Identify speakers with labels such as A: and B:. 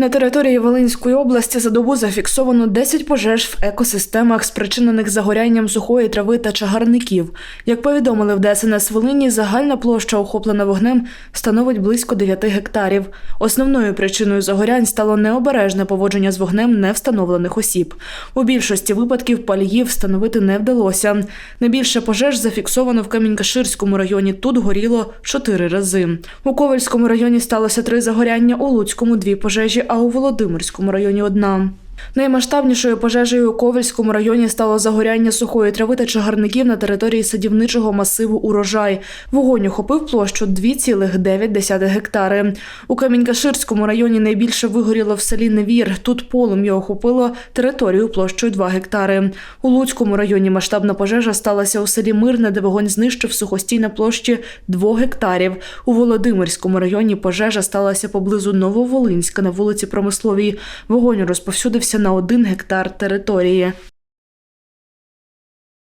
A: На території Волинської області за добу зафіксовано 10 пожеж в екосистемах, спричинених загорянням сухої трави та чагарників. Як повідомили в ДСНС Волині, загальна площа, охоплена вогнем, становить близько 9 гектарів. Основною причиною загорянь стало необережне поводження з вогнем невстановлених осіб. У більшості випадків паліїв встановити не вдалося. Найбільше пожеж зафіксовано в Камінькаширському районі. Тут горіло 4 рази. У Ковальському районі сталося три загоряння, у Луцькому дві пожежі, а у Володимирському районі одна. Наймасштабнішою пожежею у Ковальському районі стало загоряння сухої трави та чагарників на території садівничого масиву Урожай. Вогонь охопив площу 2,9 гектари. У Камінькаширському районі найбільше вигоріло в селі Невір. Тут полум'я охопило територію площею 2 гектари. У Луцькому районі масштабна пожежа сталася у селі Мирне, де вогонь знищив сухостій на площі 2 гектарів. У Володимирському районі пожежа сталася поблизу Нововолинська на вулиці Промисловій. Вогонь розповсюдився на один гектар території.